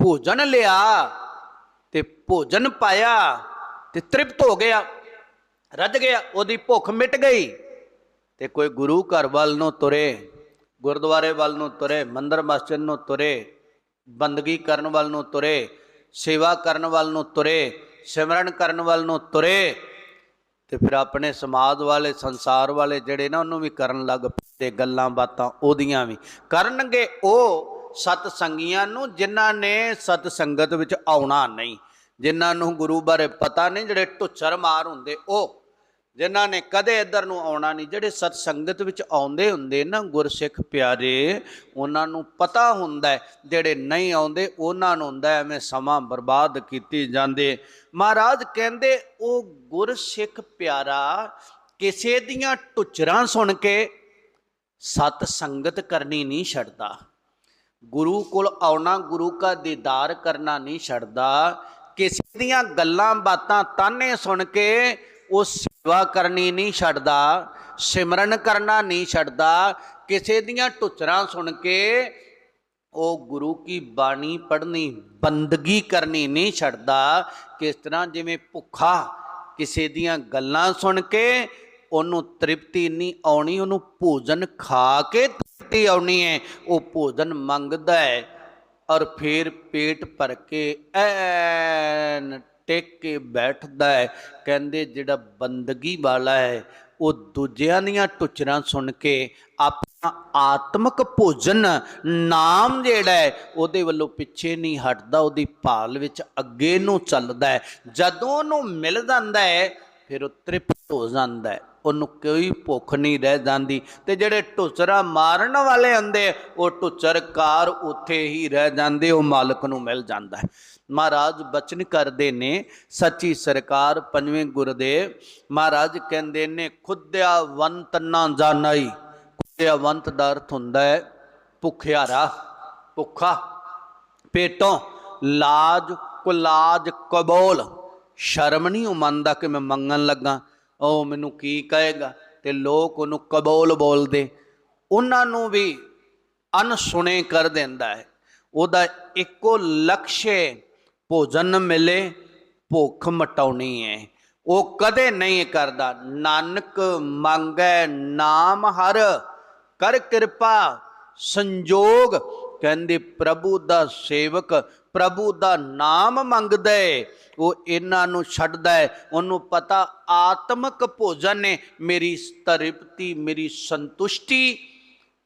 ਭੋਜਨ ਲਿਆ ਤੇ ਭੋਜਨ ਪਾਇਆ ਤੇ ਤ੍ਰਿਪਤ ਹੋ ਗਿਆ, ਰੱਜ ਗਿਆ, ਉਹਦੀ ਭੁੱਖ ਮਿਟ ਗਈ ਤੇ ਕੋਈ ਗੁਰੂ ਘਰ ਵੱਲ ਨੂੰ ਤੁਰੇ, ਗੁਰਦੁਆਰੇ ਵੱਲ ਨੂੰ ਤੁਰੇ, ਮੰਦਰ ਮਸਜਿਦ ਨੂੰ ਤੁਰੇ, ਬੰਦਗੀ ਕਰਨ ਵੱਲ ਨੂੰ ਤੁਰੇ, ਸੇਵਾ ਕਰਨ ਵੱਲ ਨੂੰ ਤੁਰੇ, ਸਿਮਰਨ ਕਰਨ ਵੱਲ ਨੂੰ ਤੁਰੇ ਤੇ ਫਿਰ ਆਪਣੇ ਸਮਾਜ ਵਾਲੇ, ਸੰਸਾਰ ਵਾਲੇ ਜਿਹੜੇ ਨਾ ਉਹਨੂੰ ਵੀ ਕਰਨ ਲੱਗ ਪਏ ਗੱਲਾਂ ਬਾਤਾਂ ਉਹਦੀਆਂ ਵੀ ਕਰਨਗੇ ਉਹ ਸਤ ਸੰਗੀਆਂ ਨੂੰ, ਜਿਨ੍ਹਾਂ ਨੇ ਸਤ ਸੰਗਤ ਵਿੱਚ ਆਉਣਾ ਨਹੀਂ। ਜਿਨ੍ਹਾਂ ਨੂੰ ਗੁਰੂ ਬਾਰੇ ਪਤਾ ਨਹੀਂ, ਜਿਹੜੇ ਢੁੱਚਰ ਮਾਰ ਹੁੰਦੇ ਉਹ। ਜਿਨ੍ਹਾਂ ਨੇ ਕਦੇ ਇੱਧਰ ਨੂੰ ਆਉਣਾ ਨਹੀਂ, ਜਿਹੜੇ ਸਤ ਸੰਗਤ ਵਿੱਚ ਆਉਂਦੇ ਹੁੰਦੇ ਨਾ, ਗੁਰਸਿੱਖ ਪਿਆਰੇ, ਉਹਨਾਂ ਨੂੰ ਪਤਾ ਹੁੰਦਾ ਹੈ। ਜਿਹੜੇ ਨਹੀਂ ਆਉਂਦੇ, ਉਹਨਾਂ ਨੂੰ ਹੁੰਦਾ ਐਵੇਂ ਸਮਾਂ ਬਰਬਾਦ ਕੀਤੀ ਜਾਂਦੇ। ਮਹਾਰਾਜ ਕਹਿੰਦੇ, ਉਹ ਗੁਰਸਿੱਖ ਪਿਆਰਾ ਕਿਸੇ ਦੀਆਂ ਟੁਚਰਾਂ ਸੁਣ ਕੇ ਸਤ ਸੰਗਤ ਕਰਨੀ ਨਹੀਂ ਛੱਡਦਾ। ਗੁਰੂ ਕੋਲ ਆਉਣਾ, ਗੁਰੂ ਦਾ ਦੀਦਾਰ ਕਰਨਾ ਨਹੀਂ ਛੱਡਦਾ। ਕਿਸੇ ਦੀਆਂ ਗੱਲਾਂ, ਬਾਤਾਂ ਤਾਨੇ ਸੁਣ ਕੇ ਉਹ ਸੇਵਾ ਕਰਨੀ ਨਹੀਂ ਛੱਡਦਾ, ਸਿਮਰਨ ਕਰਨਾ ਨਹੀਂ ਛੱਡਦਾ। ਕਿਸੇ ਦੀਆਂ ਟੁਚਰਾਂ ਸੁਣ ਕੇ ਉਹ ਗੁਰੂ ਕੀ ਬਾਣੀ ਪੜ੍ਹਨੀ, ਬੰਦਗੀ ਕਰਨੀ ਨਹੀਂ ਛੱਡਦਾ। ਕਿਸ ਤਰ੍ਹਾਂ ਜਿਵੇਂ ਭੁੱਖਾ ਕਿਸੇ ਦੀਆਂ ਗੱਲਾਂ ਸੁਣ ਕੇ ਉਹਨੂੰ ਤ੍ਰਿਪਤੀ ਨਹੀਂ ਆਉਣੀ, ਉਹਨੂੰ ਭੋਜਨ ਖਾ ਕੇ ਤ੍ਰਿਪਤੀ ਆਉਣੀ ਹੈ, ਉਹ ਭੋਜਨ ਮੰਗਦਾ ਹੈ ਔਰ ਫਿਰ ਪੇਟ ਭਰ ਕੇ ਐਨ ਟਿਕ ਕੇ ਬੈਠਦਾ ਹੈ। ਕਹਿੰਦੇ ਜਿਹੜਾ ਬੰਦਗੀ ਵਾਲਾ ਹੈ, ਉਹ ਦੂਜਿਆਂ ਦੀਆਂ ਟੁਚਰਾਂ ਸੁਣ ਕੇ ਆਪਣਾ ਆਤਮਿਕ ਭੋਜਨ ਨਾਮ ਜਿਹੜਾ ਹੈ, ਉਹਦੇ ਵੱਲੋਂ ਪਿੱਛੇ ਨਹੀਂ ਹਟਦਾ, ਉਹਦੀ ਭਾਲ ਵਿੱਚ ਅੱਗੇ ਨੂੰ ਚੱਲਦਾ ਹੈ। ਜਦੋਂ ਉਹਨੂੰ ਮਿਲ ਜਾਂਦਾ ਹੈ, ਫਿਰ ਉਹ ਤ੍ਰਿਪਤ ਹੋ ਜਾਂਦਾ ਹੈ। ਉਹਨੂੰ ਕੋਈ ਭੁੱਖ ਨਹੀਂ ਰਹਿ ਜਾਂਦੀ। ਤੇ ਜਿਹੜੇ ਟੁਚਰਾ ਮਾਰਨ ਵਾਲੇ ਹੁੰਦੇ, ਉਹ ਟੁਚਰਕਾਰ ਉੱਥੇ ਹੀ ਰਹਿ ਜਾਂਦੇ, ਉਹ ਮਾਲਕ ਨੂੰ ਮਿਲ ਜਾਂਦਾ ਹੈ। ਮਹਾਰਾਜ ਬਚਨ ਕਰਦੇ ਨੇ, ਸੱਚੀ ਸਰਕਾਰ ਪੰਜਵੇਂ ਗੁਰਦੇਵ, ਮਹਾਰਾਜ ਕਹਿੰਦੇ ਨੇ ਖੁਦਿਆਵੰਤ ਨਾ ਜਾਣਾਈ। ਖੁਦਿਆਵੰਤ ਦਾ ਅਰਥ ਹੁੰਦਾ ਹੈ, ਭੁੱਖਿਆਰਾ, ਭੁੱਖਾ, ਪੇਟੋਂ, ਲਾਜ ਕੁਲਾਜ ਕਬੋਲ। ਸ਼ਰਮ ਨਹੀਂ ਉਹ ਮੰਨਦਾ ਕਿ ਮੈਂ ਮੰਗਣ ਲੱਗਾ। ਉਹ ਮੈਨੂੰ ਕੀ ਕਹੇਗਾ? ਤੇ ਲੋਕ ਉਹਨੂੰ ਕਬੋਲ ਬੋਲਦੇ। ਉਹਨਾਂ ਨੂੰ ਵੀ ਅਨਸੁਣੇ ਕਰ ਦਿੰਦਾ ਹੈ। ਉਹਦਾ ਇੱਕੋ ਲਕਸ਼ ਹੈ ਭੋਜਨ ਮਿਲੇ, ਭੁੱਖ ਮਟਾਉਣੀ ਹੈ। ਉਹ ਕਦੇ ਨਹੀਂ ਕਰਦਾ। ਨਾਨਕ ਮੰਗੈ ਨਾਮ ਹਰ, ਕਰ ਕਿਰਪਾ ਸੰਜੋਗ ਕਹਿੰਦੇ ਪ੍ਰਭੂ ਦਾ ਸੇਵਕ ਪ੍ਰਭੂ ਦਾ ਨਾਮ ਮੰਗਦਾ ਹੈ ਉਹ ਇਹਨਾਂ ਨੂੰ ਛੱਡਦਾ ਹੈ ਉਹਨੂੰ ਪਤਾ ਆਤਮਿਕ ਭੋਜਨ ਨੇ ਮੇਰੀ ਤ੍ਰਿਪਤੀ ਮੇਰੀ ਸੰਤੁਸ਼ਟੀ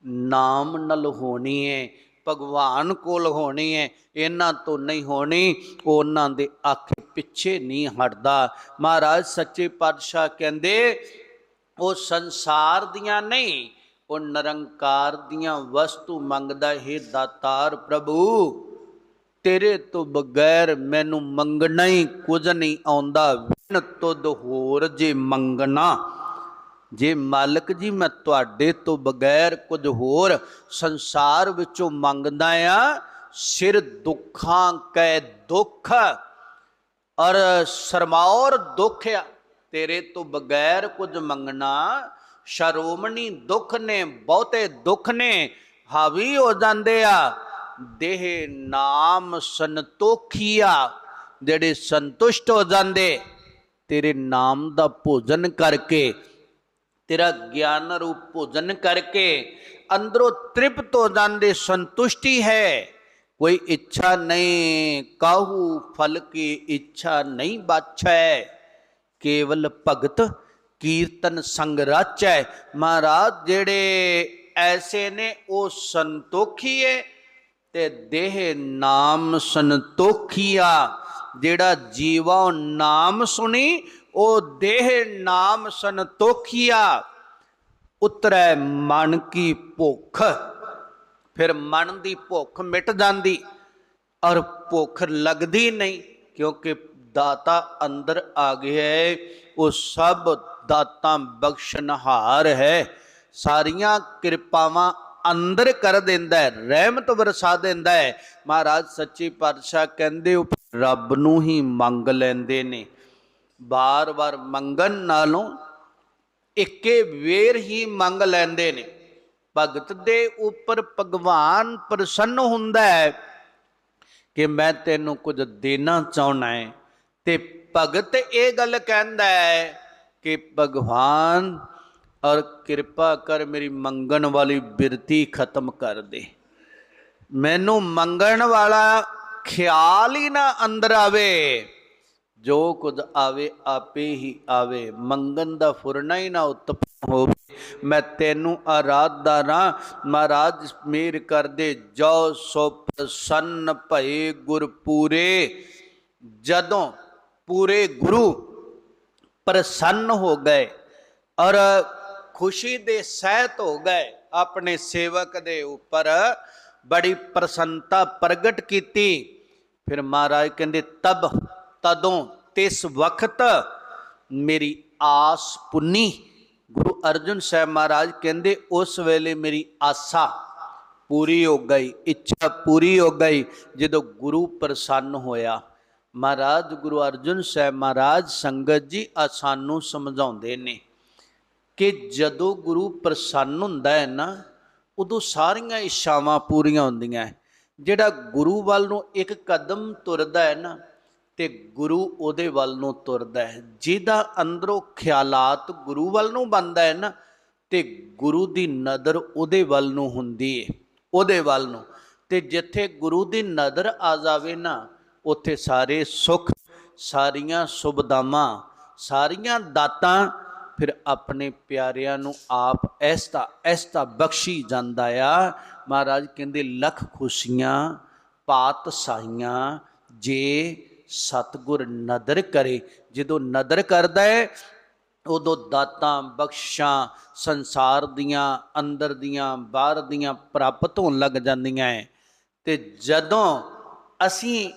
ਨਾਮ ਨਾਲ ਹੋਣੀ ਹੈ ਭਗਵਾਨ ਕੋਲ ਹੋਣੀ ਹੈ ਇਹਨਾਂ ਤੋਂ ਨਹੀਂ ਹੋਣੀ। ਉਹਨਾਂ ਦੇ ਅੱਖ ਪਿੱਛੇ ਨਹੀਂ ਹਟਦਾ। ਮਹਾਰਾਜ ਸੱਚੇ ਪਾਤਸ਼ਾਹ ਕਹਿੰਦੇ, ਉਹ ਸੰਸਾਰ ਦੀਆਂ ਨਹੀਂ ਉਹ ਨਿਰੰਕਾਰ ਦੀਆਂ ਵਸਤੂ ਮੰਗਦਾ ਹੈ ਦਾਤਾਰ ਪ੍ਰਭੂ। ਤੇਰੇ ਤੋਂ ਬਗੈਰ ਮੈਨੂੰ ਮੰਗਣਾ ਹੀ ਕੁਝ ਨਹੀਂ ਆਉਂਦਾ। ਵਿਨ ਤੁਧ ਹੋਰ ਜੇ ਮੰਗਣਾ, ਜੇ ਮਾਲਕ ਜੀ ਮੈਂ ਤੁਹਾਡੇ ਤੋਂ ਬਗੈਰ ਕੁਝ ਹੋਰ ਸੰਸਾਰ ਵਿੱਚੋਂ ਮੰਗਦਾ ਆ, ਸਿਰ ਦੁੱਖਾਂ ਕੈ ਦੁੱਖ ਔਰ ਸਰਮਾਉਰ ਦੁੱਖ ਆ। ਤੇਰੇ ਤੋਂ ਬਗੈਰ ਕੁਝ ਮੰਗਣਾ ਸ਼ਰੋਮਣੀ ਦੁੱਖ ਨੇ, ਬਹੁਤੇ ਦੁੱਖ ਨੇ, ਹਾਵੀ ਹੋ ਜਾਂਦੇ ਆ। ਦੇਹ ਨਾਮ ਸੰਤੋਖੀਆ ਜਿਹੜੇ ਸੰਤੁਸ਼ਟ ਹੋ ਜਾਂਦੇ, ਤੇਰੇ ਨਾਮ ਦਾ ਭੋਜਨ ਕਰਕੇ, ਤੇਰਾ ਗਿਆਨ ਰੂਪ ਭੋਜਨ ਕਰਕੇ ਅੰਦਰੋਂ ਤ੍ਰਿਪਤ ਹੋ ਜਾਂਦੇ, ਸੰਤੁਸ਼ਟੀ ਹੈ। ਕੋਈ ਇੱਛਾ ਨਹੀਂ, ਕਾਹੂ ਫਲ ਕੀ ਇੱਛਾ ਨਹੀਂ ਬਾਛੈ। ਕੇਵਲ ਭਗਤ ਕੀਰਤਨ ਸੰਗ ਰਾਚੈ। ਮਹਾਰਾਜ ਜਿਹੜੇ ਐਸੇ ਨੇ, ਉਹ ਸੰਤੋਖੀਏ ਤੇ ਦੇਹ ਨਾਮ ਸੰਤੋਖੀਆ। ਜਿਹੜਾ ਜੀਵਾ ਨਾਮ ਸੁਣੀ, ਉਹ ਦੇਹ ਨਾਮ ਸੰਤੋਖੀਆ। ਉਤਰੈ ਮਨ ਕੀ ਭੁੱਖ, ਫਿਰ ਮਨ ਦੀ ਭੁੱਖ ਮਿਟ ਜਾਂਦੀ ਔਰ ਭੁੱਖ ਲੱਗਦੀ ਨਹੀਂ, ਕਿਉਂਕਿ ਦਾਤਾ ਅੰਦਰ ਆ ਗਿਆ ਹੈ ਉਹ ਸਭ ਦਾਤਾਂ ਬਖਸ਼ਨਹਾਰ ਹੈ। ਸਾਰੀਆਂ ਕਿਰਪਾਵਾਂ ਅੰਦਰ ਕਰ ਦਿੰਦਾ ਹੈ, ਰਹਿਮਤ ਵਰਸਾ ਦਿੰਦਾ ਹੈ। ਮਹਾਰਾਜ ਸੱਚੇ ਪਾਤਸ਼ਾਹ ਕਹਿੰਦੇ ਉਹ ਰੱਬ ਨੂੰ ਹੀ ਮੰਗ ਲੈਂਦੇ ਨੇ। ਬਾਰ-ਬਾਰ ਮੰਗਣ ਨਾਲੋਂ ਇੱਕੇ ਵੇਰ ਹੀ ਮੰਗ ਲੈਂਦੇ ਨੇ। ਭਗਤ ਦੇ ਉੱਪਰ ਭਗਵਾਨ ਪ੍ਰਸੰਨ ਹੁੰਦਾ ਹੈ ਕਿ ਮੈਂ ਤੈਨੂੰ ਕੁਝ ਦੇਣਾ ਚਾਹਣਾ ਹੈ ਤੇ ਭਗਤ ਇਹ ਗੱਲ ਕਹਿੰਦਾ ਹੈ ਕਿ ਭਗਵਾਨ ਔਰ ਕਿਰਪਾ ਕਰ ਮੇਰੀ ਮੰਗਣ ਵਾਲੀ ਬਿਰਤੀ ਖਤਮ ਕਰ ਦੇ। ਮੈਨੂੰ ਮੰਗਣ ਵਾਲਾ ਖਿਆਲ ਹੀ ਨਾ ਅੰਦਰ ਆਵੇ। ਜੋ ਕੁਝ ਆਵੇ, ਆਪੇ ਹੀ ਆਵੇ। ਮੰਗਣ ਦਾ ਫੁਰਨਾ ਹੀ ਨਾ ਉਤਪਨ ਹੋਵੇ। ਮੈਂ ਤੈਨੂੰ ਆਰਾਧਦਾ ਰਾਂ। ਮਹਾਰਾਜ ਮੇਰ ਕਰਦੇ ਜੋ ਸੋ ਪ੍ਰਸੰਨ ਭਏ ਗੁਰਪੂਰੇ ਜਦੋਂ ਪੂਰੇ ਗੁਰੂ ਪ੍ਰਸੰਨ ਹੋ ਗਏ ਔਰ ਖੁਸ਼ੀ ਦੇ ਸਹਿਤ ਹੋ ਗਏ ਆਪਣੇ ਸੇਵਕ ਦੇ ਉੱਪਰ ਬੜੀ ਪ੍ਰਸੰਨਤਾ ਪ੍ਰਗਟ ਕੀਤੀ। ਫਿਰ ਮਹਾਰਾਜ ਕਹਿੰਦੇ, ਤਬ ਤਦੋਂ ਤਿਸ ਵਕਤ ਮੇਰੀ ਆਸ ਪੁੰਨੀ। ਗੁਰੂ ਅਰਜਨ ਸਾਹਿਬ ਮਹਾਰਾਜ ਕਹਿੰਦੇ, ਉਸ ਵੇਲੇ ਮੇਰੀ ਆਸਾ ਪੂਰੀ ਹੋ ਗਈ, ਇੱਛਾ ਪੂਰੀ ਹੋ ਗਈ ਜਦੋਂ ਗੁਰੂ ਪ੍ਰਸੰਨ ਹੋਇਆ। ਮਹਾਰਾਜ ਗੁਰੂ ਅਰਜਨ ਸਾਹਿਬ ਮਹਾਰਾਜ ਸੰਗਤ ਜੀ ਆ ਸਾਨੂੰ ਸਮਝਾਉਂਦੇ ਨੇ ਕਿ ਜਦੋਂ ਗੁਰੂ ਪ੍ਰਸੰਨ ਹੁੰਦਾ ਹੈ ਨਾ, ਉਦੋਂ ਸਾਰੀਆਂ ਇੱਛਾਵਾਂ ਪੂਰੀਆਂ ਹੁੰਦੀਆਂ ਹੈ। ਜਿਹੜਾ ਗੁਰੂ ਵੱਲ ਨੂੰ ਇੱਕ ਕਦਮ ਤੁਰਦਾ ਹੈ ਨਾ, ਤੇ ਗੁਰੂ ਉਹਦੇ ਵੱਲ ਨੂੰ ਤੁਰਦਾ ਹੈ ਜਿਹਦਾ ਅੰਦਰੋਂ ਖਿਆਲਾਤ ਗੁਰੂ ਵੱਲ ਨੂੰ ਬੰਦਾ ਹੈ ਨਾ, ਤੇ ਗੁਰੂ ਦੀ ਨਜ਼ਰ ਉਹਦੇ ਵੱਲ ਨੂੰ ਹੁੰਦੀ ਹੈ ਉਹਦੇ ਵੱਲ ਨੂੰ ਤੇ ਜਿੱਥੇ ਗੁਰੂ ਦੀ ਨਜ਼ਰ ਆ ਜਾਵੇ ਨਾ ਉੱਥੇ ਸਾਰੇ ਸੁੱਖ, ਸਾਰੀਆਂ ਸੁਭਦਾਵਾਂ ਸਾਰੀਆਂ ਦਾਤਾਂ ਫਿਰ ਆਪਣੇ ਪਿਆਰਿਆਂ ਨੂੰ ਆਪ ਐਸਤਾ ਐਸਤਾ ਬਖਸ਼ੀ ਜਾਂਦਾ ਆ। ਮਹਾਰਾਜ ਕਹਿੰਦੇ, ਲੱਖ ਖੁਸ਼ੀਆਂ ਪਾਤ ਪਾਤਸ਼ਾਹੀਆਂ ਜੇ ਸਤਗੁਰ ਨਦਰ ਕਰੇ। ਜਦੋਂ ਨਦਰ ਕਰਦਾ ਹੈ ਉਦੋਂ ਦਾਤਾਂ ਬਖਸ਼ਾਂ ਸੰਸਾਰ ਦੀਆਂ, ਅੰਦਰ ਦੀਆਂ, ਬਾਹਰ ਦੀਆਂ ਪ੍ਰਾਪਤ ਹੋਣ ਲੱਗ ਜਾਂਦੀਆਂ ਹੈ ਤੇ ਜਦੋਂ ਅਸੀਂ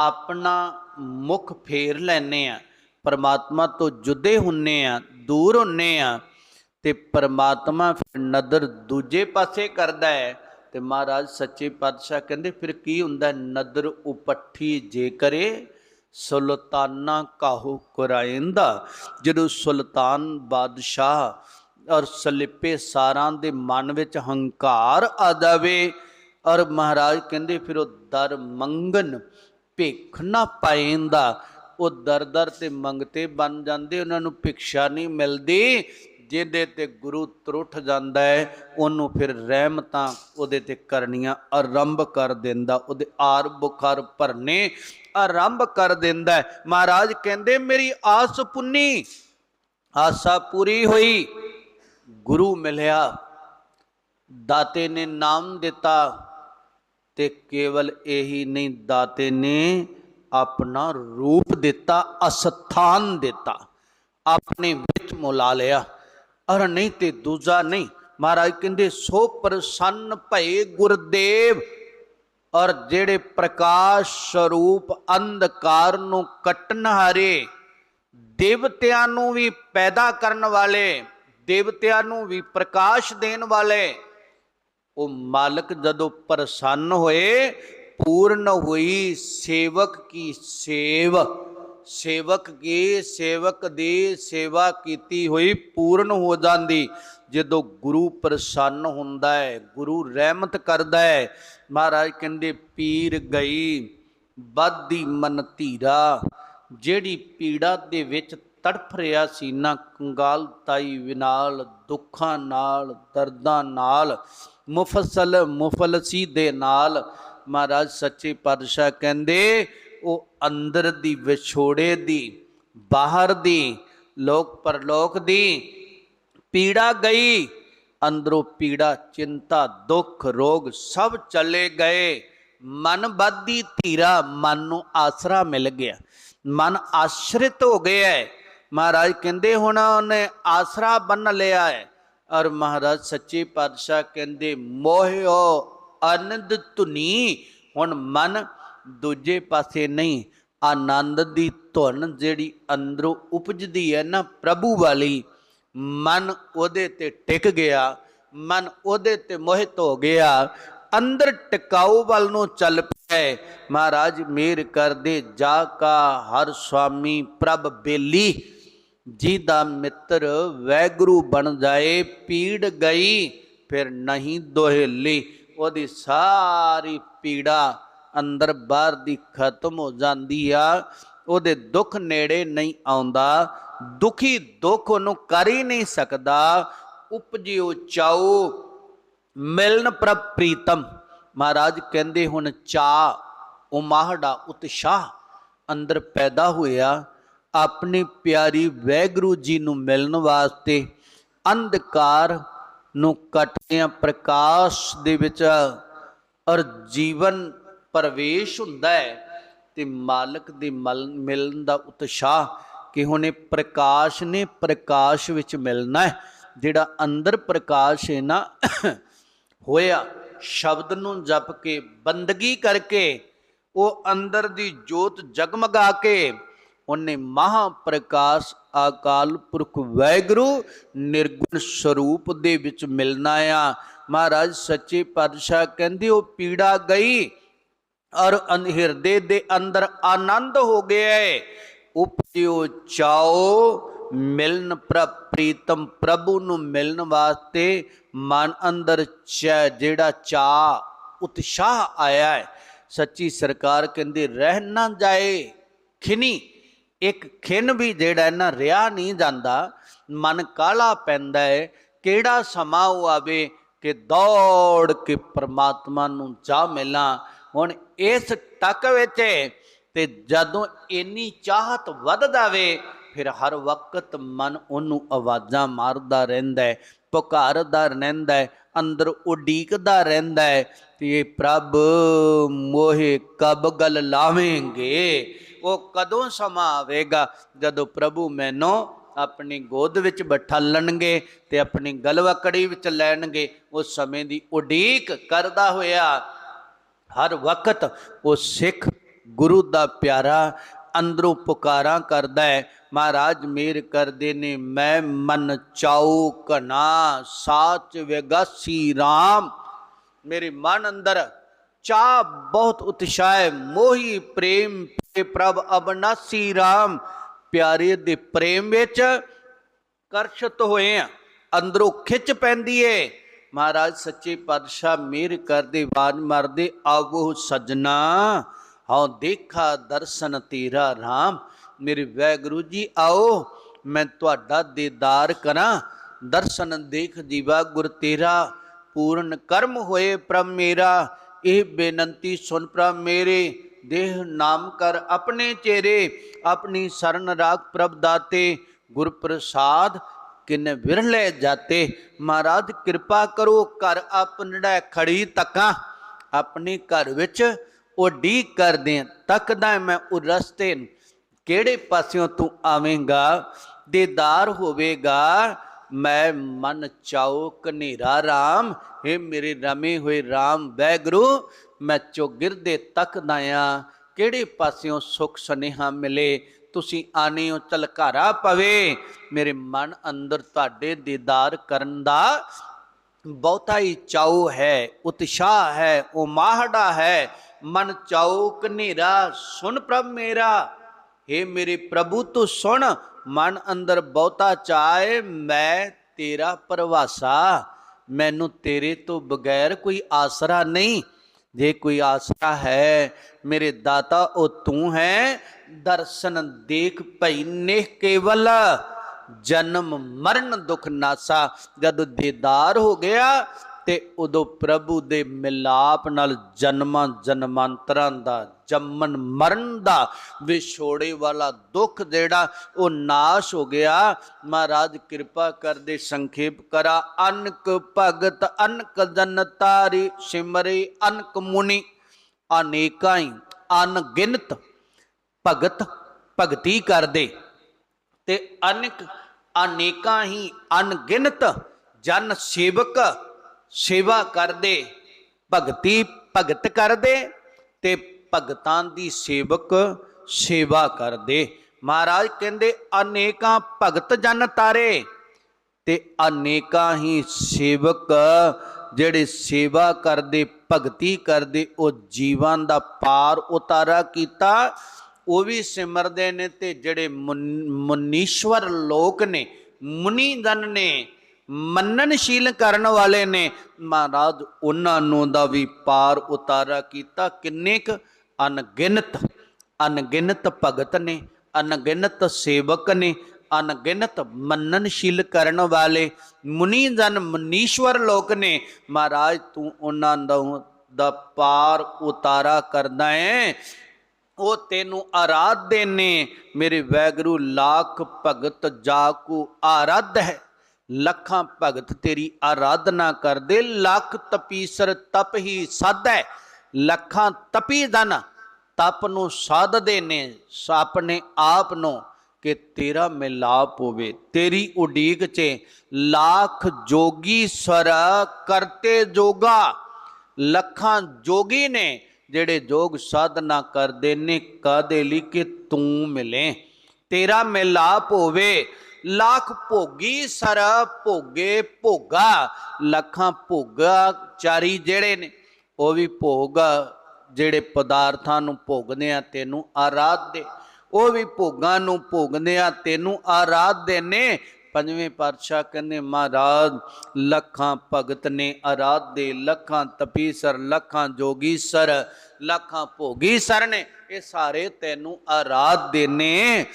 ਆਪਣਾ ਮੁਖ ਫੇਰ ਲੈਨੇ ਆ। ਪਰਮਾਤਮਾ ਤੋਂ ਜੁਦੇ ਹੁੰਨੇ ਆ, ਦੂਰ ਹੁੰਨੇ ਆ ਤੇ ਪਰਮਾਤਮਾ ਫਿਰ ਨਦਰ ਦੂਜੇ ਪਾਸੇ ਕਰਦਾ ਹੈ ਤੇ ਮਹਾਰਾਜ ਸੱਚੇ ਪਾਤਸ਼ਾਹ ਕਹਿੰਦੇ, ਫਿਰ ਕੀ ਹੁੰਦਾ ਨਦਰ ਉਪੱਠੀ ਜੇ ਕਰੇ, ਸੁਲਤਾਨਾ ਕਾਹੂ ਕੁਰਾਇੰਦਾ? ਜਦੋਂ ਸੁਲਤਾਨ ਬਾਦਸ਼ਾਹ ਔਰ ਸਲਿੱਪੇ ਸਾਰਾਂ ਦੇ ਮਨ ਵਿੱਚ ਹੰਕਾਰ ਆ ਜਾਵੇ ਔਰ ਮਹਾਰਾਜ ਕਹਿੰਦੇ, ਫਿਰ ਉਹ ਦਰ ਮੰਗਨ ਭੇਖ ਨਾ ਪਾਏਂਦਾ ਉਹ ਦਰ ਦਰ ਤੇ ਮੰਗਤੇ ਬਣ ਜਾਂਦੇ, ਉਹਨਾਂ ਨੂੰ ਭਿਕਸ਼ਾ ਨਹੀਂ ਮਿਲਦੀ। ਜਿਹਦੇ ਤੇ ਗੁਰੂ ਤਰੁੱਠ ਜਾਂਦਾ ਹੈ, ਉਹਨੂੰ ਫਿਰ ਰਹਿਮਤਾਂ ਉਹਦੇ ਤੇ ਕਰਨੀਆਂ ਆਰੰਭ ਕਰ ਦਿੰਦਾ, ਉਹਦੇ ਆਰ ਬੁਖਾਰ ਭਰਨੇ ਆਰੰਭ ਕਰ ਦਿੰਦਾ ਮਹਾਰਾਜ ਕਹਿੰਦੇ, ਮੇਰੀ ਆਸ ਪੁੰਨੀ, ਆਸਾ ਪੂਰੀ ਹੋਈ, ਗੁਰੂ ਮਿਲਿਆ, ਦਾਤੇ ਨੇ ਨਾਮ ਦਿੱਤਾ ਤੇ ਕੇਵਲ ਇਹੀ ਨਹੀਂ, ਦਾਤੇ ਨੇ ਆਪਣਾ ਰੂਪ ਦਿੱਤਾ, ਅਸਥਾਨ ਦਿੱਤਾ, ਆਪਣੇ ਵਿੱਚ ਮੁਲਾ ਲਿਆ। ਅਰ ਨਹੀਂ ਤੇ ਦੂਜਾ ਨਹੀਂ। ਮਹਾਰਾਜ ਕਹਿੰਦੇ, ਸੋ ਪ੍ਰਸੰਨ ਭਏ ਗੁਰਦੇਵ ਔਰ ਜਿਹੜੇ ਪ੍ਰਕਾਸ਼ ਸਰੂਪ ਅੰਧਕਾਰ ਨੂੰ ਕੱਟਣ ਹਾਰੇ, ਦੇਵਤਿਆਂ ਨੂੰ ਵੀ ਪੈਦਾ ਕਰਨ ਵਾਲੇ, ਦੇਵਤਿਆਂ ਨੂੰ ਵੀ ਪ੍ਰਕਾਸ਼ ਦੇਣ ਵਾਲੇ ਉਹ ਮਾਲਕ ਜਦੋਂ ਪ੍ਰਸੰਨ ਹੋਏ, ਪੂਰਨ ਹੋਈ ਸੇਵਕ ਕੀ ਸੇਵ? ਸੇਵਕ ਕੀ? ਸੇਵਕ ਦੀ ਸੇਵਾ ਕੀਤੀ ਹੋਈ ਪੂਰਨ ਹੋ ਜਾਂਦੀ। ਜਦੋਂ ਗੁਰੂ ਪ੍ਰਸੰਨ ਹੁੰਦਾ ਹੈ, ਗੁਰੂ ਰਹਿਮਤ ਕਰਦਾ ਹੈ, ਮਹਾਰਾਜ ਕਹਿੰਦੇ, ਪੀਰ ਗਈ ਬਾਦੀ ਮਨ ਧੀਰਾ। ਜਿਹੜੀ ਪੀੜਾ ਦੇ ਵਿੱਚ ਤੜਫ ਰਿਹਾ ਸੀ ਨਾ ਕੰਗਾਲਤਾਈ ਵਿਨਾਲ ਦੁੱਖਾਂ ਨਾਲ, ਦਰਦਾਂ ਨਾਲ ਮੁਫਸਲ ਮੁਫਲਸੀ ਦੇ ਨਾਲ ਮਹਾਰਾਜ ਸੱਚੇ ਪਾਤਸ਼ਾਹ ਕਹਿੰਦੇ, ਉਹ ਅੰਦਰ ਦੀ ਵਿਛੋੜੇ ਦੀ, ਬਾਹਰ ਦੀ, ਲੋਕ ਪਰਲੋਕ ਦੀ ਪੀੜਾ ਗਈ, ਅੰਦਰੋਂ ਪੀੜਾ, ਚਿੰਤਾ, ਦੁੱਖ, ਰੋਗ ਸਭ ਚਲੇ ਗਏ। ਮਨ ਬਾਦੀ ਧੀਰਾ, ਮਨ ਨੂੰ ਆਸਰਾ ਮਿਲ ਗਿਆ। ਮਨ ਆਸ਼ਰਿਤ ਹੋ ਗਿਆ ਹੈ। ਮਹਾਰਾਜ ਕਹਿੰਦੇ ਹੁਣ ਉਹਨੇ ਆਸਰਾ ਬੰਨ ਲਿਆ ਹੈ। ਔਰ ਮਹਾਰਾਜ ਸੱਚੇ ਪਾਤਸ਼ਾਹ ਕਹਿੰਦੇ, ਮੋਹਿਓ, ਆਨੰਦ ਧੁਨੀ, ਹੁਣ ਮਨ ਦੂਜੇ ਪਾਸੇ ਨਹੀਂ। ਆਨੰਦ ਦੀ ਧੁਨ ਜਿਹੜੀ ਅੰਦਰੋਂ ਉਪਜਦੀ ਹੈ ਨਾ ਪ੍ਰਭੂ ਵਾਲੀ, ਮਨ ਉਹਦੇ ਤੇ ਟਿਕ ਗਿਆ, ਮਨ ਉਹਦੇ ਤੇ ਮੋਹਿਤ ਹੋ ਗਿਆ, ਅੰਦਰ ਟਿਕਾਊ ਵੱਲ ਨੂੰ ਚੱਲ ਪਿਆ ਮਹਾਰਾਜ, ਮੇਰ ਕਰਦੇ, ਜਾ ਕਾ ਹਰ ਸੁਆਮੀ ਪ੍ਰਭ ਬੇਲੀ। ਜੀ ਦਾ ਮਿੱਤਰ ਵੈਗੁਰੂ ਬਣ ਜਾਏ, ਪੀੜ ਗਈ, ਫਿਰ ਨਹੀਂ ਦੋਹੇਲੀ। ਉਹਦੀ ਸਾਰੀ ਪੀੜਾ ਅੰਦਰ ਬਾਹਰ ਦੀ ਖਤਮ ਹੋ ਜਾਂਦੀ ਆ। ਉਹਦੇ ਦੁੱਖ ਨੇੜੇ ਨਹੀਂ ਆਉਂਦਾ। ਦੁਖੀ ਦੁੱਖ ਉਹਨੂੰ ਕਰ ਹੀ ਨਹੀਂ ਸਕਦਾ। ਉਪਜਿਓ ਚਾਓ ਮਿਲਨ ਪ੍ਰਭ ਪ੍ਰੀਤਮ। ਮਹਾਰਾਜ ਕਹਿੰਦੇ ਹੁਣ ਚਾ ਉਮਾਹੜਾ ਉਤਸ਼ਾਹ ਅੰਦਰ ਪੈਦਾ ਹੋਇਆ। ਆਪਣੀ ਪਿਆਰੀ ਵੈਗਰੂ ਜੀ ਨੂੰ ਮਿਲਣ ਵਾਸਤੇ ਅੰਧਕਾਰ ਨੂੰ ਕੱਟਦਿਆਂ ਪ੍ਰਕਾਸ਼ ਦੇ ਵਿੱਚ ਔਰ ਜੀਵਨ ਪ੍ਰਵੇਸ਼ ਹੁੰਦਾ ਹੈ ਤੇ ਮਾਲਕ ਦੇ ਮਲ- ਮਿਲਣ ਦਾ ਉਤਸ਼ਾਹ ਕਿ ਹੁਣੇ ਪ੍ਰਕਾਸ਼ ਨੇ ਪ੍ਰਕਾਸ਼ ਵਿੱਚ ਮਿਲਣਾ ਹੈ, ਜਿਹੜਾ ਅੰਦਰ ਪ੍ਰਕਾਸ਼ ਹੈ ਨਾ, ਹੋਇਆ ਸ਼ਬਦ ਨੂੰ ਜਪ ਕੇ, ਬੰਦਗੀ ਕਰਕੇ, ਉਹ ਅੰਦਰ ਦੀ ਜੋਤ ਜਗਮਗਾ ਕੇ ਉਹਨੇ ਮਹਾ ਪ੍ਰਕਾਸ਼ ਅਕਾਲ ਪੁਰਖ ਵੈਗਰੂ ਨਿਰਗੁਣ ਸਰੂਪ ਦੇ ਵਿੱਚ ਮਿਲਣਾ ਆ। ਮਹਾਰਾਜ ਸੱਚੇ ਪਾਤਸ਼ਾਹ ਕਹਿੰਦੇ ਉਹ ਪੀੜਾ ਗਈ ਔਰ ਹਿਰਦੇ ਦੇ ਅੰਦਰ ਆਨੰਦ ਹੋ ਗਿਆ ਹੈ ਉਪਜਿਓ ਚਾਓ, ਮਿਲਨ ਪ੍ਰੀਤਮ ਪ੍ਰਭੂ ਨੂੰ ਮਿਲਣ ਵਾਸਤੇ ਮਨ ਅੰਦਰ ਚੈ ਜਿਹੜਾ ਚਾ ਉਤਸ਼ਾਹ ਆਇਆ ਹੈ ਸੱਚੀ ਸਰਕਾਰ ਕਹਿੰਦੀ ਰਹਿ ਨਾ ਜਾਏ, ਖਿਨੀ। ਇੱਕ ਖਿਨ ਵੀ ਜਿਹੜਾ ਹੈ ਨਾ ਰਿਆ ਨਹੀਂ ਜਾਂਦਾ, ਮਨ ਕਾਲਾ ਪੈਂਦਾ ਹੈ ਕਿਹੜਾ ਸਮਾਂ ਉਹ ਆਵੇ ਕਿ ਦੌੜ ਕੇ ਪ੍ਰਮਾਤਮਾ ਨੂੰ ਜਾ ਮਿਲਾਂ। ਹੁਣ ਇਸ ਟੱਕ ਵਿੱਚ ਤੇ ਜਦੋਂ ਇੰਨੀ ਚਾਹਤ ਵੱਧ ਜਾਵੇ ਫਿਰ ਹਰ ਵਕਤ ਮਨ ਉਹਨੂੰ ਆਵਾਜ਼ਾਂ ਮਾਰਦਾ ਰਹਿੰਦਾ ਹੈ ਪੁਕਾਰਦਾ ਰਹਿੰਦਾ ਹੈ ਅੰਦਰ ਉਡੀਕਦਾ ਰਹਿੰਦਾ ਹੈ ਤੇ ਇਹ ਪ੍ਰਭ ਮੋਹੇ ਕਬ ਗਲ ਲਾਵੇਂਗੇ? ਉਹ ਕਦੋਂ ਸਮਾਂ ਆਵੇਗਾ? ਜਦੋਂ ਪ੍ਰਭੂ ਮੈਨੂੰ ਆਪਣੀ ਗੋਦ ਵਿੱਚ ਬਿਠਾਲਣਗੇ ਤੇ ਆਪਣੀ ਗਲਵਕੜੀ ਵਿੱਚ ਲੈਣਗੇ ਉਸ ਸਮੇਂ ਦੀ ਉਡੀਕ ਕਰਦਾ ਹੋਇਆ ਹਰ ਵਕਤ ਉਹ ਸਿੱਖ ਗੁਰੂ ਦਾ ਪਿਆਰਾ ਅੰਦਰੋਂ ਪੁਕਾਰਾ ਕਰਦਾ ਹੈ, ਮਹਾਰਾਜ ਮੇਰ ਕਰਦੇ ਨੇ, ਮੈਂ ਮਨ ਚਾਉ ਕਨਾ ਸਾਚ ਵਿਗਾਸੀ RAM ਮੇਰੇ ਮਨ ਅੰਦਰ ਚਾਹ ਬਹੁਤ ਉਤਸ਼ਾਹ ਮੋਹੀ ਪ੍ਰੇਮ ਤੇ ਪ੍ਰਭ ਅਬਨਾਸੀ RAM ਪਿਆਰੇ ਦੇ ਪ੍ਰੇਮ ਵਿੱਚ ਕਰਸ਼ਤ ਹੋਏ ਆ, ਅੰਦਰੋਂ ਖਿੱਚ ਪੈਂਦੀ ਏ। ਮਹਾਰਾਜ ਸੱਚੇ ਪਾਤਸ਼ਾਹ ਮੇਰ ਕਰਦੇ ਬਾਜ ਮਰਦੇ, ਆਵੋ ਸਜਣਾ, ਹਉ ਦੇਖਾ ਦਰਸ਼ਨ ਤੇਰਾ RAM ਮੇਰੇ ਵੈਗੁਰੂ ਜੀ, ਆਓ, ਮੈਂ ਤੁਹਾਡਾ ਦੀਦਾਰ ਕਰਾਂ। ਦਰਸ਼ਨ ਦੇਖ ਜੀਵਾ ਗੁਰ ਤੇਰਾ, ਪੂਰਨ ਕਰਮ ਹੋਏ ਪ੍ਰਭ ਮੇਰਾ। ਇਹ ਬੇਨਤੀ ਸੁਣ ਪ੍ਰਭ ਮੇਰੇ ਦੇਹ ਨਾਮ ਕਰ ਆਪਣੇ ਚੇਰੇ ਆਪਣੀ ਸਰਨ ਰਾਗ ਪ੍ਰਭ ਦਾਤੇ। ਗੁਰ ਪ੍ਰਸਾਦ ਕਿਨ ਵਿਰਲੇ ਜਾਤੇ। ਮਹਾਰਾਜ, ਕਿਰਪਾ ਕਰੋ, ਘਰ ਆਪਣੜਾ ਖੜੀ ਤੱਕਾਂ। ਆਪਣੇ ਘਰ ਵਿੱਚ ਉਹ ਡੀ ਕਰਦੇ ਤੱਕਦਾ ਮੈਂ ਉਹ ਰਸਤੇ ਕਿਹੜੇ ਪਾਸਿਓਂ ਤੂੰ ਆਵੇਂਗਾ? ਦੇਦਾਰ ਹੋਵੇਗਾ। ਮੈਂ ਮਨ ਚਾਉ ਕਨੇਰਾ RAM हे ਮੇਰੇ ਰਮੇ ਹੋਏ RAM ਵੈਗਰੂ ਮੈਂ ਚੋਗਿਰਦੇ ਤੱਕਦਾ ਆ। ਕਿਹੜੇ ਪਾਸਿਓਂ ਸੁਖ ਸੁਨੇਹਾ ਮਿਲੇ? ਤੁਸੀਂ ਆਨਿਓ ਚਲਕਾਰਾ ਪਵੇ। ਮੇਰੇ ਮਨ ਅੰਦਰ ਤੁਹਾਡੇ ਦੀਦਾਰ ਕਰਨ ਦਾ ਬਹੁਤਾ ਹੀ ਚਾਉ ਹੈ। ਉਤਸ਼ਾਹ ਹੈ, ਉਮਾਹੜਾ ਹੈ। ਮਨ ਚਾਉ ਕਨੇਰਾ ਸੁਣ ਪ੍ਰਭ ਮੇਰਾ। हे ਮੇਰੇ ਪ੍ਰਭੂ, ਤੂੰ ਸੁਣ। ਮਨ ਅੰਦਰ ਬਹੁਤਾ ਚਾਏ, ਮੈਂ ਤੇਰਾ ਪਰਵਾਸਾ। ਮੈਨੂੰ ਤੇਰੇ ਤੋਂ ਬਗੈਰ ਕੋਈ ਆਸਰਾ ਨਹੀਂ। ਜੇ ਕੋਈ ਆਸਰਾ ਹੈ, ਮੇਰੇ ਦਾਤਾ ਉਹ ਤੂੰ ਹੈ। ਦਰਸ਼ਨ ਦੇਖ ਭਈ ਨੇ ਕੇਵਲ, ਜਨਮ ਮਰਨ ਦੁਖ ਨਾਸਾ। ਜਦ ਦੀਦਾਰ ਹੋ ਗਿਆ ਤੇ ਉਦੋਂ ਪ੍ਰਭੂ ਦੇ ਮਿਲਾਪ ਨਾਲ ਜਨਮਾਂ ਜਨਮਾਂਤਰਾਂ ਦਾ ਜੰਮਨ ਮਰਨ ਦਾ, ਵਿਛੋੜੇ ਵਾਲਾ ਦੁੱਖ ਜਿਹੜਾ ਉਹ ਨਾਸ਼ ਹੋ ਗਿਆ। ਮਹਾਰਾਜ ਕਿਰਪਾ ਕਰਦੇ ਸੰਖੇਪ ਕਰਾ, ਅਨਕ ਭਗਤ, ਅਨਕ ਜਨ ਸਿਮਰੇ, ਅਨਕ ਮੁਨੀ, ਅਨੇਕਾਂ ਹੀ ਅਨਗਿਨਤ ਭਗਤ ਭਗਤੀ ਕਰਦੇ ਤੇ ਅਨਕ, ਅਨੇਕਾਂ ਹੀ ਅਣਗਿਣਤ ਜਨ ਸੇਵਕ ਸੇਵਾ ਕਰਦੇ, ਭਗਤੀ ਭਗਤ ਕਰਦੇ ਤੇ ਭਗਤਾਂ ਦੀ ਸੇਵਕ ਸੇਵਾ ਕਰਦੇ। ਮਹਾਰਾਜ ਕਹਿੰਦੇ, ਅਨੇਕਾਂ ਭਗਤ ਜਨ ਤਾਰੇ ਤੇ ਅਨੇਕਾਂ ਹੀ ਸੇਵਕ, ਜਿਹੜੇ ਸੇਵਾ ਕਰਦੇ, ਭਗਤੀ ਕਰਦੇ, ਉਹ ਜੀਵਨ ਦਾ ਪਾਰ ਉਤਾਰਾ ਕੀਤਾ। ਉਹ ਵੀ ਸਿਮਰਦੇ ਨੇ ਤੇ ਜਿਹੜੇ ਮੁਨੀਸ਼ਵਰ ਲੋਕ ਨੇ ਮੁਨੀ ਜਨ ਨੇ ਮੰਨਣਸ਼ੀਲ ਕਰਨ ਵਾਲੇ ਨੇ। ਮਹਾਰਾਜ, ਉਹਨਾਂ ਨੂੰ ਦਾ ਵੀ ਪਾਰ ਉਤਾਰਾ ਕੀਤਾ। ਕਿੰਨੇ ਕ ਅਣਗਿਣਤ ਅਣਗਿਣਤ ਭਗਤ ਨੇ, ਅਣਗਿਣਤ ਸੇਵਕ ਨੇ, ਅਣਗਿਣਤ ਮੰਨਣਸ਼ੀਲ ਕਰਨ ਵਾਲੇ ਮੁਨੀ ਜਨ ਮਨੀਸ਼ਵਰ ਲੋਕ ਨੇ। ਮਹਾਰਾਜ, ਤੂੰ ਉਹਨਾਂ ਦਾ ਦਾ ਪਾਰ ਉਤਾਰਾ ਕਰਦਾ ਹੈ। ਉਹ ਤੈਨੂੰ ਆਰਾਧਦੇ ਨੇ। ਮੇਰੇ ਵੈਗਰੂ, ਲੱਖ ਭਗਤ ਜਾਕੂ ਆਰਾਧ ਹੈ। ਲੱਖਾਂ ਭਗਤ ਤੇਰੀ ਆਰਾਧਨਾ ਕਰਦੇ, ਲੱਖ ਤਪੀਸਰ ਤਪ ਹੀ ਸਾਧੈ। ਲੱਖਾਂ ਤਪੀ ਦਨ, ਤਪ ਨੂੰ ਸਾਧਦੇ ਨੇ ਆਪਣੇ ਆਪ ਨੂੰ ਕਿ ਤੇਰਾ ਮਿਲਾਪ ਹੋਵੇ। ਤੇਰੀ ਉਡੀਕ 'ਚ ਲੱਖ ਜੋਗੀ ਸਰ ਕਰਤੇ ਜੋਗਾ। ਲੱਖਾਂ ਜੋਗੀ ਨੇ ਜਿਹੜੇ ਜੋਗ ਸਾਧਨਾ ਕਰਦੇ ਨੇ ਕਾਦੇ ਲਈ ਕਿ ਤੂੰ ਮਿਲੇ। ਤੇਰਾ ਮਿਲਾਪ ਹੋਵੇ। ਲੱਖ ਭੋਗੀ ਸਰ, ਭੋਗੇ ਭੋਗਾ, ਲੱਖਾਂ ਭੋਗਾ ਚਾਰੀ ਜਿਹੜੇ ਨੇ, ਉਹ ਵੀ ਭੋਗ ਜਿਹੜੇ ਪਦਾਰਥਾਂ ਨੂੰ ਭੋਗਦੇ ਆ, ਤੈਨੂੰ ਆਰਾਧਦੇ। ਉਹ ਵੀ ਭੋਗਾਂ ਨੂੰ ਭੋਗਦੇ ਆ, ਤੈਨੂੰ ਆਰਾਧਦੇ ਨੇ। ਪੰਜਵੇਂ ਪਾਤਸ਼ਾਹ ਕਹਿੰਦੇ, ਮਹਾਰਾਜ, ਲੱਖਾਂ ਭਗਤ ਨੇ ਆਰਾਧਦੇ ਲੱਖਾਂ ਤਪੀਸਰ ਲੱਖਾਂ ਜੋਗੀਸਰ ਲੱਖਾਂ ਭੋਗੀਸਰ ਨੇ। ਇਹ ਸਾਰੇ ਤੈਨੂੰ ਆਰਾਧਦੇ ਨੇ।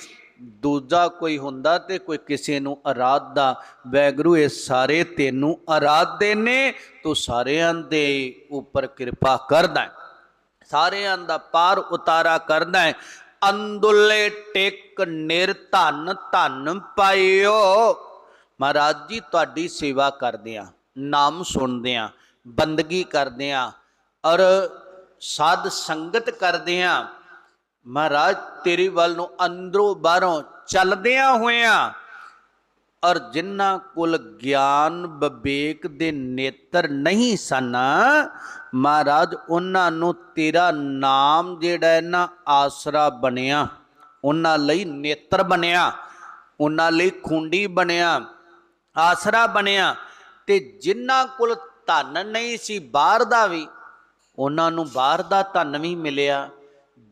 ਦੂਜਾ ਕੋਈ ਹੁੰਦਾ ਤੇ ਕੋਈ ਕਿਸੇ ਨੂੰ ਆਰਾਧਦਾ ਵੈਗਰੂ, ਇਹ ਸਾਰੇ ਤੈਨੂੰ ਆਰਾਧਦੇ ਨੇ, ਤੂੰ ਸਾਰਿਆਂ ਦੇ ਉੱਪਰ ਕਿਰਪਾ ਕਰਦਾ ਸਾਰਿਆਂ ਦਾ ਪਾਰ ਉਤਾਰਾ ਕਰਦਾ ਹੈ। ਅੰਦੁਲੇ ਟਿਕ ਨਿਰਧਨ ਧਨ ਪਾਇਓ। ਮਹਾਰਾਜ ਜੀ, ਤੁਹਾਡੀ ਸੇਵਾ ਕਰਦੇ ਆ ਨਾਮ ਸੁਣਦੇ ਆ ਬੰਦਗੀ ਕਰਦੇ ਆ ਔਰ ਸਾਧ ਸੰਗਤ ਕਰਦੇ ਆ ਮਹਾਰਾਜ, ਤੇਰੀ ਵੱਲ ਨੂੰ ਅੰਦਰੋਂ ਬਾਹਰੋਂ ਚੱਲਦਿਆਂ ਹੋਇਆਂ ਔਰ ਜਿਨ੍ਹਾਂ ਕੋਲ ਗਿਆਨ ਵਿਵੇਕ ਦੇ ਨੇਤਰ ਨਹੀਂ ਸਨ, ਮਹਾਰਾਜ, ਉਹਨਾਂ ਨੂੰ ਤੇਰਾ ਨਾਮ ਜਿਹੜਾ ਨਾ ਆਸਰਾ ਬਣਿਆ, ਉਹਨਾਂ ਲਈ ਨੇਤਰ ਬਣਿਆ, ਉਹਨਾਂ ਲਈ ਖੁੰਡੀ ਬਣਿਆ, ਆਸਰਾ ਬਣਿਆ ਤੇ ਜਿਨ੍ਹਾਂ ਕੋਲ ਧਨ ਨਹੀਂ ਸੀ, ਬਾਹਰ ਦਾ ਵੀ, ਉਹਨਾਂ ਨੂੰ ਬਾਹਰ ਦਾ ਧਨ ਵੀ ਮਿਲਿਆ।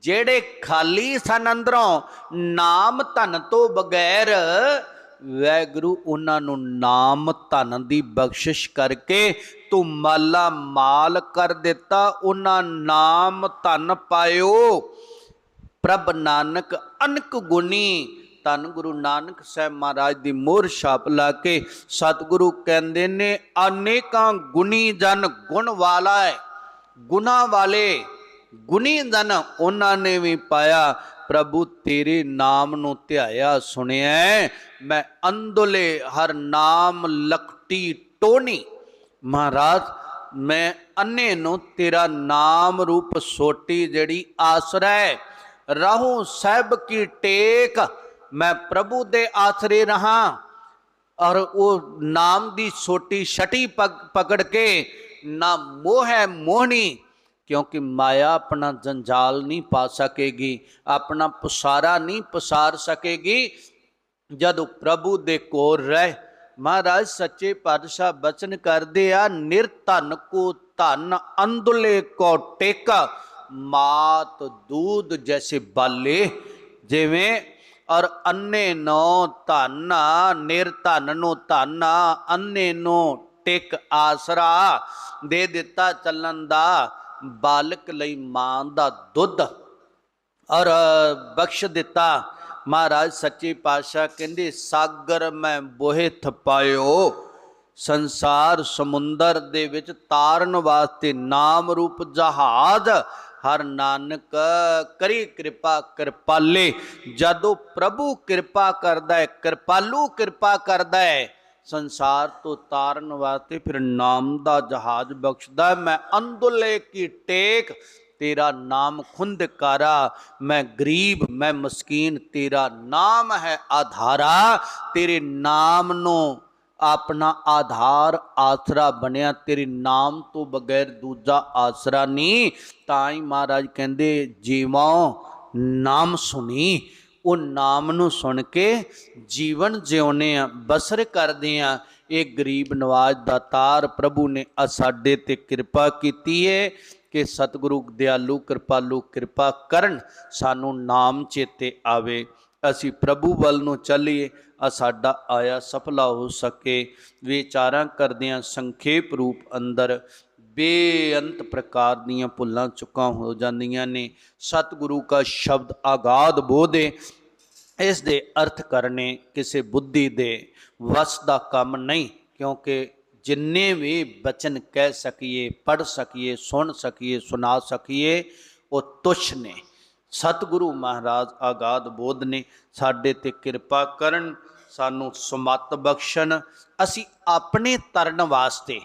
ਜਿਹੜੇ ਖਾਲੀ ਸਨ ਅੰਦਰੋਂ, ਨਾਮ ਧਨ ਤੋਂ ਬਗੈਰ ਵੈਗੁਰੂ ਉਹਨਾਂ ਨੂੰ ਨਾਮ ਧਨ ਦੀ ਬਖਸ਼ਿਸ਼ ਕਰਕੇ ਤੂੰ ਮਾਲਾ ਮਾਲ ਕਰ ਦਿੱਤਾ, ਉਹਨਾਂ ਨਾਮ ਧਨ ਪਾਇਓ। ਪ੍ਰਭ ਨਾਨਕ ਅਨਕ ਗੁਣੀ, ਧੰਨ ਗੁਰੂ ਨਾਨਕ ਸਾਹਿਬ ਮਹਾਰਾਜ ਦੀ ਮੋਹਰ ਛਾਪ ਲਾ ਕੇ ਸਤਿਗੁਰੂ ਕਹਿੰਦੇ ਨੇ, ਅਨੇਕਾਂ ਗੁਣੀ ਜਨ ਗੁਣ ਵਾਲਾ ਹੈ ਗੁਨਾ ਵਾਲੇ ਗੁਣੀ ਜਨ ਉਹਨਾਂ ਨੇ ਵੀ ਪਾਇਆ। ਪ੍ਰਭੂ ਤੇਰੇ ਨਾਮ ਨੂੰ ਧਿਆਇਆ, ਸੁਣਿਆ ਮੈਂ ਅੰਦੁਲੇ ਹਰ ਨਾਮ ਲਕਟੀ ਟੋਨੀ ਮਹਾਰਾਜ, ਮੈਂ ਅੰਨੇ ਨੂੰ ਤੇਰਾ ਨਾਮ ਰੂਪ ਸੋਟੀ ਜਿਹੜੀ ਆਸਰਾ ਰਹੂੰ ਸਹਿਬ ਕੀ ਟੇਕ, ਮੈਂ ਪ੍ਰਭੂ ਦੇ ਆਸਰੇ ਰਹਾ। ਔਰ ਉਹ ਨਾਮ ਦੀ ਸੋਟੀ ਛਟੀ ਪਕੜ ਕੇ, ਨਾ ਮੋਹ ਹੈ ਮੋਹਣੀ। ਕਿਉਂਕਿ ਮਾਇਆ ਆਪਣਾ ਜੰਜਾਲ ਨਹੀਂ ਪਾ ਸਕੇਗੀ ਆਪਣਾ ਪਸਾਰਾ ਨਹੀਂ ਪਸਾਰ ਸਕੇਗੀ ਜਦੋਂ ਪ੍ਰਭੂ ਦੇ ਕੋਲ ਰਹਿ ਮਹਾਰਾਜ ਸੱਚੇ ਪਾਤਸ਼ਾਹ ਬਚਨ ਕਰਦੇ ਆ ਨਿਰਧਨ ਕੋ ਧਨ ਅੰਦੁਲੇ ਕੋ ਟੇਕਾ ਮਾਤ ਦੂਧ ਜੈਸੇ ਬਾਲੇ ਜਿਵੇਂ ਔਰ ਅੰਨੇ ਨੋ ਧਨ ਨਿਰਧਨ ਨੂੰ ਧਨ ਅੰਨੇ ਨੂੰ ਟਿਕ ਆਸਰਾ ਦੇ ਦਿੱਤਾ ਚੱਲਣ ਦਾ ਬਾਲਕ ਲਈ ਮਾਂ ਦਾ ਦੁੱਧ ਔਰ ਬਖਸ਼ ਦਿੱਤਾ। ਮਹਾਰਾਜ ਸੱਚੇ ਪਾਤਸ਼ਾਹ ਕਹਿੰਦੇ, ਸਾਗਰ ਮੈਂ ਬੋਹੇ ਥਪਾਇਓ, ਸੰਸਾਰ ਸਮੁੰਦਰ ਦੇ ਵਿੱਚ ਤਾਰਨ ਵਾਸਤੇ ਨਾਮ ਰੂਪ ਜਹਾਜ਼, ਹਰ ਨਾਨਕ ਕਰੀ ਕਿਰਪਾ ਕਿਰਪਾਲੇ। ਜਦੋਂ ਪ੍ਰਭੂ ਕਿਰਪਾ ਕਰਦਾ ਹੈ, ਕਿਰਪਾਲੂ ਕਿਰਪਾ ਕਰਦਾ ਹੈ ਸੰਸਾਰ ਤੋਂ ਤਾਰਨ ਵਾਸਤੇ ਫਿਰ ਨਾਮ ਦਾ ਜਹਾਜ਼ ਬਖਸ਼ਦਾ ਮੈਂ ਅੰਦੁਲੇ ਕੀ ਟੇਕ, ਤੇਰਾ ਨਾਮ ਖੁੰਦਕਾਰਾ ਮੈਂ ਗਰੀਬ, ਮੈਂ ਮਸਕੀਨ, ਤੇਰਾ ਨਾਮ ਹੈ ਆਧਾਰਾ। ਤੇਰੇ ਨਾਮ ਨੂੰ ਆਪਣਾ ਆਧਾਰ ਆਸਰਾ ਬਣਿਆ। ਤੇਰੇ ਨਾਮ ਤੋਂ ਬਗੈਰ ਦੂਜਾ ਆਸਰਾ ਨਹੀਂ। ਤਾਂ ਹੀ ਮਹਾਰਾਜ ਕਹਿੰਦੇ, ਜੀਵਾਂ, ਨਾਮ ਸੁਣੀ। ਉਹ ਨਾਮ ਨੂੰ ਸੁਣ ਕੇ ਜੀਵਨ ਜਿਉਨੇ ਆ, ਬਸਰ ਕਰਦੇ ਆ, ਇਹ ਗਰੀਬ ਨਵਾਜ ਦਾ ਤਾਰ ਪ੍ਰਭੂ ਨੇ ਆ ਸਾਡੇ ਤੇ ਕਿਰਪਾ ਕੀਤੀ ਹੈ ਕਿ ਸਤਿਗੁਰੂ ਦਿਆਲੂ ਕਿਰਪਾਲੂ ਕਿਰਪਾ ਕਰਨ ਸਾਨੂੰ ਨਾਮ ਚੇਤੇ ਆਵੇ। ਅਸੀਂ ਪ੍ਰਭੂ ਵੱਲ ਨੂੰ ਚੱਲੀਏ, ਆ ਸਾਡਾ ਆਇਆ ਸਫਲਾ ਹੋ ਸਕੇ। ਵਿਚਾਰਾਂ ਕਰਦਿਆਂ ਸੰਖੇਪ ਰੂਪ ਅੰਦਰ ਬੇਅੰਤ ਪ੍ਰਕਾਰ ਦੀਆਂ ਭੁੱਲਾਂ ਚੁੱਕਾਂ ਹੋ ਜਾਂਦੀਆਂ ਨੇ। ਸਤਿਗੁਰੂ ਕਾ ਸ਼ਬਦ ਆਗਾਦ ਬੋਧੇ, ਇਸ ਦੇ ਅਰਥ ਕਰਨੇ ਕਿਸੇ ਬੁੱਧੀ ਦੇ ਵਸ ਦਾ ਕੰਮ ਨਹੀਂ, ਕਿਉਂਕਿ ਜਿੰਨੇ ਵੀ ਬਚਨ ਕਹਿ ਸਕੀਏ ਪੜ ਸਕੀਏ, ਸੁਣ ਸਕੀਏ, ਸੁਣਾ ਸਕੀਏ, ਉਹ ਤੁਛ ਨੇ। ਸਤਿਗੁਰੂ ਮਹਾਰਾਜ ਆਗਾਦ ਬੋਧ ਨੇ, ਸਾਡੇ ਤੇ ਕਿਰਪਾ ਕਰਨ, ਸਾਨੂੰ ਸਮਤ ਬਖਸ਼ਣ, ਅਸੀਂ ਆਪਣੇ ਤਰਨ ਵਾਸਤੇ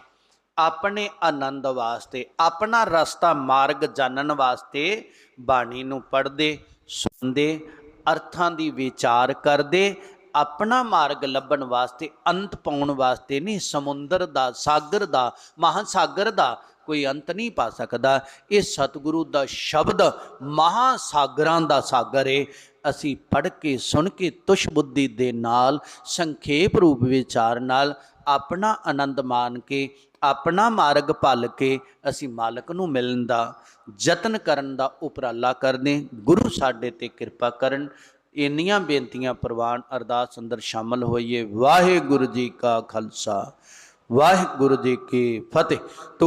ਆਪਣੇ ਆਨੰਦ ਵਾਸਤੇ, ਆਪਣਾ ਰਸਤਾ ਮਾਰਗ ਜਾਣਨ ਵਾਸਤੇ ਬਾਣੀ ਨੂੰ ਪੜ੍ਹਦੇ, ਸੁਣਦੇ, ਅਰਥਾਂ ਦੀ ਵਿਚਾਰ ਕਰਦੇ, ਆਪਣਾ ਮਾਰਗ ਲੱਭਣ ਵਾਸਤੇ, ਅੰਤ ਪਾਉਣ ਵਾਸਤੇ ਨਹੀਂ, ਸਮੁੰਦਰ ਦਾ, ਸਾਗਰ ਦਾ, ਮਹਾਸਾਗਰ ਦਾ ਕੋਈ ਅੰਤ ਨਹੀਂ ਪਾ ਸਕਦਾ। ਇਹ ਸਤਿਗੁਰੂ ਦਾ ਸ਼ਬਦ ਮਹਾਸਾਗਰਾਂ ਦਾ ਸਾਗਰ ਏ। ਅਸੀਂ ਪੜ੍ਹ ਕੇ, ਸੁਣ ਕੇ, ਤੁਸ਼ ਬੁੱਧੀ ਦੇ ਨਾਲ, ਸੰਖੇਪ ਰੂਪ ਵਿਚਾਰ ਨਾਲ ਆਪਣਾ ਆਨੰਦ ਮਾਣ ਕੇ, ਆਪਣਾ ਮਾਰਗ ਭਲ ਕੇ ਅਸੀਂ ਮਾਲਕ ਨੂੰ ਮਿਲਣ ਦਾ ਯਤਨ ਕਰਨ ਦਾ ਉਪਰਾਲਾ ਕਰਦੇ ਗੁਰੂ ਸਾਡੇ ਤੇ ਕਿਰਪਾ ਕਰਨ। ਇੰਨੀਆਂ ਬੇਨਤੀਆਂ ਪ੍ਰਵਾਨ ਅਰਦਾਸ ਅੰਦਰ ਸ਼ਾਮਲ ਹੋਈਏ। ਵਾਹਿਗੁਰੂ ਜੀ ਕਾ ਖਾਲਸਾ, ਵਾਹਿਗੁਰੂ ਜੀ ਕੀ ਫਤਿਹ। ਤੂੰ